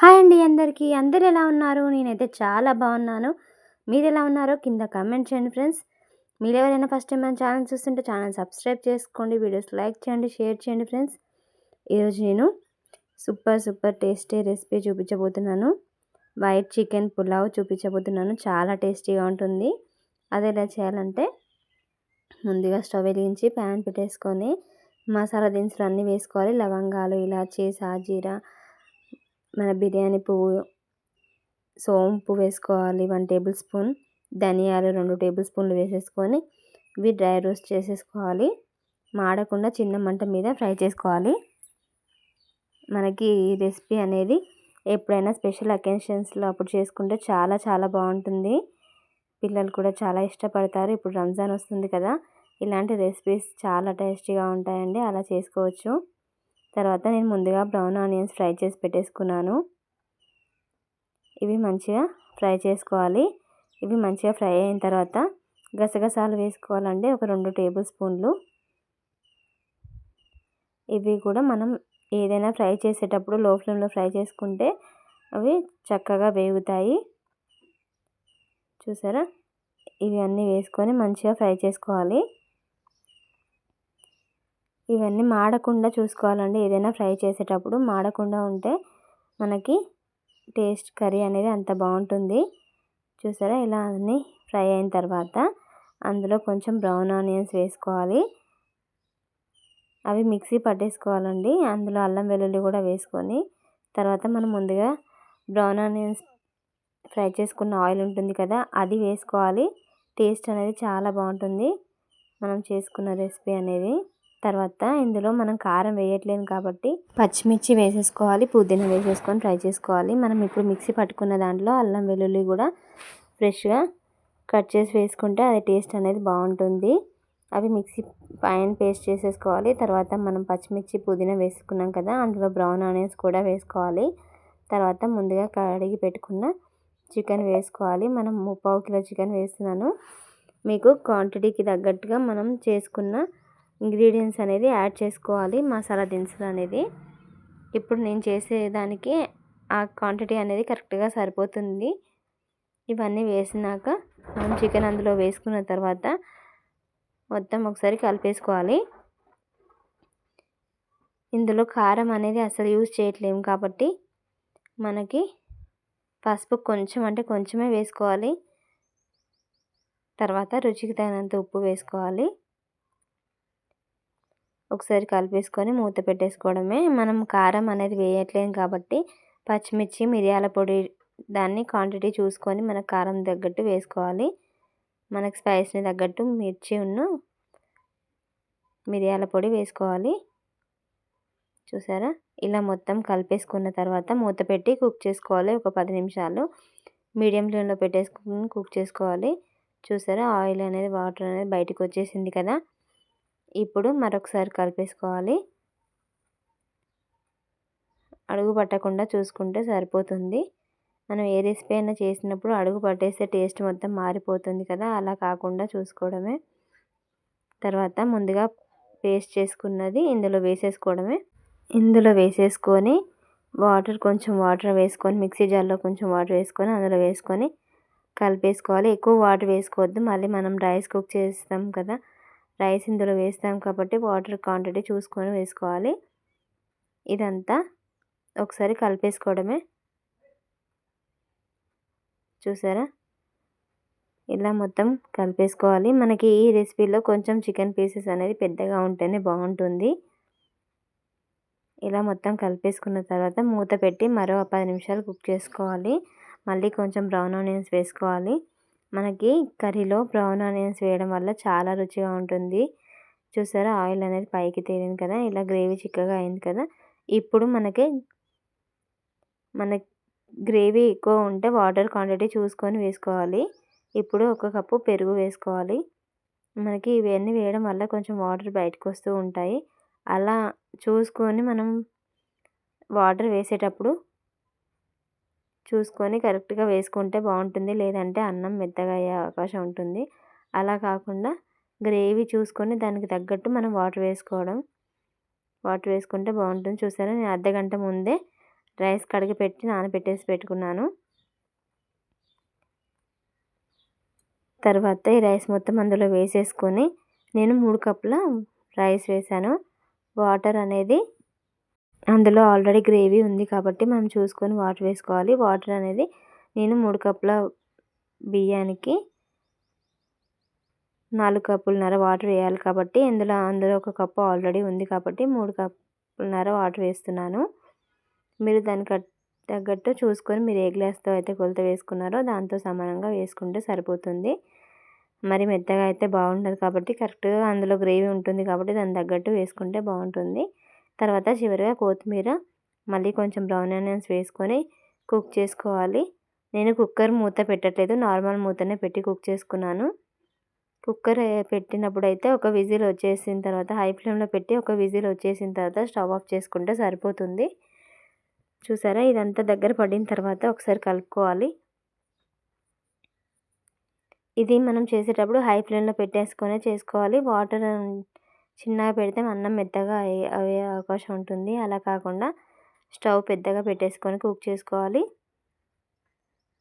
Hi అండి అందరికీ. అందరు ఎలా ఉన్నారు? నేనైతే చాలా బాగున్నాను. మీరు ఎలా ఉన్నారో కింద కమెంట్ చేయండి ఫ్రెండ్స్. మీరు ఎవరైనా ఫస్ట్ టైం మన ఛానల్ చూస్తుంటే ఛానల్ సబ్స్క్రైబ్ చేసుకోండి వీడియోస్ లైక్ చేయండి షేర్ చేయండి ఫ్రెండ్స్. ఈరోజు నేను సూపర్ సూపర్ టేస్టీ రెసిపీ చూపించబోతున్నాను. వైట్ చికెన్ పులావ్ చూపించబోతున్నాను. చాలా టేస్టీగా ఉంటుంది. అది ఎలా చేయాలంటే ముందుగా స్టవ్ వెలిగించి ప్యాన్ పెట్టేసుకొని మసాలా దినుసులు అన్నీ వేసుకోవాలి. లవంగాలు ఇలాచి సాజీరా మన బిర్యానీ పువ్వు సోంపు వేసుకోవాలి వన్ టేబుల్ స్పూన్. ధనియాలు రెండు టేబుల్ స్పూన్లు వేసేసుకొని ఇవి డ్రై రోస్ట్ చేసేసుకోవాలి. మాడకుండా చిన్న మంట మీద ఫ్రై చేసుకోవాలి. మనకి ఈ రెసిపీ అనేది ఎప్పుడైనా స్పెషల్ అకేషన్స్లో అప్పుడు చేసుకుంటే చాలా చాలా బాగుంటుంది. పిల్లలు కూడా చాలా ఇష్టపడతారు. ఇప్పుడు రంజాన్ వస్తుంది కదా ఇలాంటి రెసిపీస్ చాలా టేస్టీగా ఉంటాయండి. అలా చేసుకోవచ్చు. తర్వాత నేను ముందుగా బ్రౌన్ ఆనియన్స్ ఫ్రై చేసి పెట్టేసుకున్నాను. ఇవి మంచిగా ఫ్రై చేసుకోవాలి. ఇవి మంచిగా ఫ్రై అయిన తర్వాత గసగసాలు వేసుకోవాలండి ఒక రెండు టేబుల్ స్పూన్లు. ఇవి కూడా మనం ఏదైనా ఫ్రై చేసేటప్పుడు లో ఫ్లేమ్లో ఫ్రై చేసుకుంటే అవి చక్కగా వేగుతాయి. చూసారా? ఇవి అన్నీ వేసుకొని మంచిగా ఫ్రై చేసుకోవాలి. ఇవన్నీ మాడకుండా చూసుకోవాలండి. ఏదైనా ఫ్రై చేసేటప్పుడు మాడకుండా ఉంటే మనకి టేస్ట్ కర్రీ అనేది అంత బాగుంటుంది. చూసారా? ఇలా అన్నీ ఫ్రై అయిన తర్వాత అందులో కొంచెం బ్రౌన్ ఆనియన్స్ వేసుకోవాలి. అవి మిక్సీ పట్టేసుకోవాలండి. అందులో అల్లం వెల్లుల్లి కూడా వేసుకొని తర్వాత మనం ముందుగా బ్రౌన్ ఆనియన్స్ ఫ్రై చేసుకున్న ఆయిల్ ఉంటుంది కదా అది వేసుకోవాలి. టేస్ట్ అనేది చాలా బాగుంటుంది. మనం చేసుకున్న రెసిపీ అనేది. తర్వాత ఇందులో మనం కారం వేయట్లేదు కాబట్టి పచ్చిమిర్చి వేసేసుకోవాలి పుదీనా వేసేసుకొని ఫ్రై చేసుకోవాలి. మనం ఇప్పుడు మిక్సీ పట్టుకున్న దాంట్లో అల్లం వెల్లుల్లి కూడా ఫ్రెష్గా కట్ చేసి వేసుకుంటే అది టేస్ట్ అనేది బాగుంటుంది. అవి మిక్సీ పైన పేస్ట్ చేసేసుకోవాలి. తర్వాత మనం పచ్చిమిర్చి పుదీనా వేసుకున్నాం కదా అందులో బ్రౌన్ ఆనియన్స్ కూడా వేసుకోవాలి. తర్వాత ముందుగా కడిగి పెట్టుకున్న చికెన్ వేసుకోవాలి. మనం ముప్పావు కిలో చికెన్ వేస్తున్నాను. మీకు క్వాంటిటీకి తగ్గట్టుగా మనం చేసుకున్న ఇంగ్రీడియంట్స్ అనేది యాడ్ చేసుకోవాలి మసాలా దినుసులు అనేది. ఇప్పుడు నేను చేసేదానికి ఆ క్వాంటిటీ అనేది కరెక్ట్గా సరిపోతుంది. ఇవన్నీ వేసినాక మనం చికెన్ అందులో వేసుకున్న తర్వాత మొత్తం ఒకసారి కలిపేసుకోవాలి. ఇందులో కారం అనేది అసలు యూజ్ చేయట్లేము కాబట్టి మనకి పసుపు కొంచెం అంటే కొంచెమే వేసుకోవాలి. తర్వాత రుచికి తగినంత ఉప్పు వేసుకోవాలి. ఒకసారి కలిపేసుకొని మూత పెట్టేసుకోవడమే. మనం కారం అనేది వేయట్లేదు కాబట్టి పచ్చిమిర్చి మిరియాల పొడి దాన్ని క్వాంటిటీ చూసుకొని మన కారం తగ్గట్టు వేసుకోవాలి. మనకు స్పైస్ని తగ్గట్టు మిర్చి ఉన్న మిరియాల పొడి వేసుకోవాలి. చూసారా? ఇలా మొత్తం కలిపేసుకున్న తర్వాత మూత పెట్టి కుక్ చేసుకోవాలి ఒక పది నిమిషాలు. మీడియం ఫ్లేమ్లో పెట్టేసుకుని కుక్ చేసుకోవాలి. చూసారా? ఆయిల్ అనేది వాటర్ అనేది బయటకు వచ్చేసింది కదా? ఇప్పుడు మరొకసారి కలిపేసుకోవాలి. అడుగు పట్టకుండా చూసుకుంటే సరిపోతుంది. మనం ఏ రెసిపీ అయినా చేసినప్పుడు అడుగు పట్టేస్తే టేస్ట్ మొత్తం మారిపోతుంది కదా అలా కాకుండా చూసుకోవడమే. తర్వాత ముందుగా పేస్ట్ చేసుకున్నది ఇందులో వేసేసుకోవడమే. ఇందులో వేసేసుకొని వాటర్ కొంచెం వాటర్ వేసుకొని మిక్సీ జార్లో కొంచెం వాటర్ వేసుకొని అందులో వేసుకొని కలిపేసుకోవాలి. ఎక్కువ వాటర్ వేసుకోవద్దు. మళ్ళీ మనం రైస్ కుక్ చేస్తాం కదా రైస్ ఇందులో వేస్తాం కాబట్టి వాటర్ క్వాంటిటీ చూసుకొని వేసుకోవాలి. ఇదంతా ఒకసారి కలిపేసుకోవడమే. చూసారా? ఇలా మొత్తం కలిపేసుకోవాలి. మనకి ఈ రెసిపీలో కొంచెం చికెన్ పీసెస్ అనేది పెద్దగా ఉంటేనే బాగుంటుంది. ఇలా మొత్తం కలిపేసుకున్న తర్వాత మూత పెట్టి మరో పది నిమిషాలు కుక్ చేసుకోవాలి. మళ్ళీ కొంచెం బ్రౌన్ ఆనియన్స్ వేసుకోవాలి. మనకి కర్రీలో బ్రౌన్ ఆనియన్స్ వేయడం వల్ల చాలా రుచిగా ఉంటుంది. చూసారా? ఆయిల్ అనేది పైకి తేలింది కదా? ఇలా గ్రేవీ చిక్కగా అయింది కదా? ఇప్పుడు మనకి మన గ్రేవీ ఎక్కువ ఉంటే వాటర్ క్వాంటిటీ చూసుకొని వేసుకోవాలి. ఇప్పుడు ఒక కప్పు పెరుగు వేసుకోవాలి. మనకి ఇవన్నీ వేయడం వల్ల కొంచెం వాటర్ బయటకు వస్తూ ఉంటాయి. అలా చూసుకొని మనం వాటర్ వేసేటప్పుడు చూసుకొని కరెక్ట్గా వేసుకుంటే బాగుంటుంది. లేదంటే అన్నం మెత్తగా అయ్యే అవకాశం ఉంటుంది. అలా కాకుండా గ్రేవీ చూసుకొని దానికి తగ్గట్టు మనం వాటర్ వేసుకోవడం వాటర్ వేసుకుంటే బాగుంటుంది. చూసారా? నేను అర్ధ గంట ముందే రైస్ కడిగి పెట్టి నానబెట్టేసి పెట్టుకున్నాను. తర్వాత ఈ రైస్ మొత్తం అందులో వేసేసుకొని నేను మూడు కప్పుల రైస్ వేసాను. వాటర్ అనేది అందులో ఆల్రెడీ గ్రేవీ ఉంది కాబట్టి మనం చూసుకొని వాటర్ వేసుకోవాలి. వాటర్ అనేది నేను మూడు కప్పుల బియ్యానికి నాలుగు కప్పులన్నర వాటర్ వేయాలి కాబట్టి ఇందులో అందులో ఒక కప్పు ఆల్రెడీ ఉంది కాబట్టి మూడు కప్పులన్నర వాటర్ వేస్తున్నాను. మీరు దానికి తగ్గట్టు చూసుకొని మీరు ఏ గ్లాస్తో అయితే కొలత వేసుకున్నారో దాంతో సమానంగా వేసుకుంటే సరిపోతుంది. మరి మెత్తగా అయితే బాగుండదు కాబట్టి కరెక్ట్గా అందులో గ్రేవీ ఉంటుంది కాబట్టి దాని తగ్గట్టు వేసుకుంటే బాగుంటుంది. తర్వాత చివరిగా కొత్తిమీర మళ్ళీ కొంచెం బ్రౌన్ ఆనియన్స్ వేసుకొని కుక్ చేసుకోవాలి. నేను కుక్కర్ మూత పెట్టట్లేదు నార్మల్ మూతనే పెట్టి కుక్ చేసుకున్నాను. కుక్కర్ పెట్టినప్పుడు అయితే ఒక విజిల్ వచ్చేసిన తర్వాత హై ఫ్లేమ్లో పెట్టి ఒక విజిల్ వచ్చేసిన తర్వాత స్టవ్ ఆఫ్ చేసుకుంటే సరిపోతుంది. చూసారా? ఇదంతా దగ్గర పడిన తర్వాత ఒకసారి కలుపుకోవాలి. ఇది మనం చేసేటప్పుడు హై ఫ్లేమ్లో పెట్టేసుకొని చేసుకోవాలి. వాటర్ చిన్నగా పెడితే అన్నం మెత్తగా అయ్యే అవకాశం ఉంటుంది. అలా కాకుండా స్టవ్ పెద్దగా పెట్టేసుకొని కుక్ చేసుకోవాలి.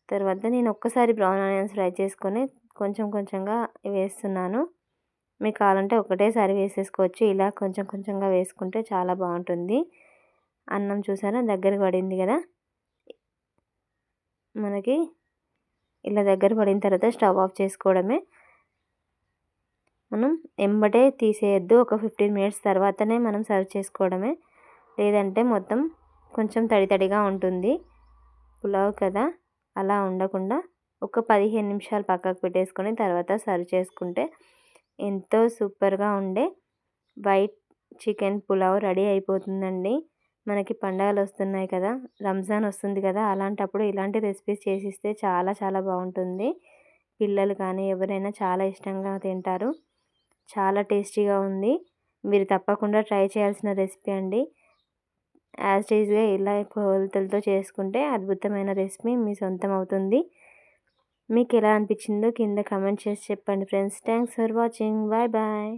తర్వాత నేను ఒక్కసారి బ్రౌన్ ఆనియన్స్ ఫ్రై చేసుకొని కొంచెం కొంచెంగా వేస్తున్నాను. మీకు కావాలంటే ఒకటేసారి వేసేసుకోవచ్చు. ఇలా కొంచెం కొంచెంగా వేసుకుంటే చాలా బాగుంటుంది. అన్నం చూసారా? దగ్గర పడింది కదా? మనకి ఇలా దగ్గర పడిన తర్వాత స్టవ్ ఆఫ్ చేసుకోవడమే. మనం ఎంబటే తీసేయద్దు. ఒక ఫిఫ్టీన్ మినిట్స్ తర్వాతనే మనం సర్వ్ చేసుకోవడమే. లేదంటే మొత్తం కొంచెం తడి తడిగా ఉంటుంది. పులావ్ కదా? అలా ఉండకుండా ఒక పదిహేను నిమిషాలు పక్కకు పెట్టేసుకొని తర్వాత సర్వ్ చేసుకుంటే ఎంతో సూపర్గా ఉండే వైట్ చికెన్ పులావ్ రెడీ అయిపోతుందండి. మనకి పండగలు వస్తున్నాయి కదా? రంజాన్ వస్తుంది కదా? అలాంటప్పుడు ఇలాంటి రెసిపీస్ చేసిస్తే చాలా చాలా బాగుంటుంది. పిల్లలు కానీ ఎవరైనా చాలా ఇష్టంగా తింటారు. చాలా టేస్టీగా ఉంది. మీరు తప్పకుండా ట్రై చేయాల్సిన రెసిపీ అండి. యాజ్ ఈజ్గా ఇలా కొలతలతో చేసుకుంటే అద్భుతమైన రెసిపీ మీ సొంతం అవుతుంది. మీకు ఎలా అనిపించిందో కింద కమెంట్ చేసి చెప్పండి friends. Thanks for watching. Bye bye.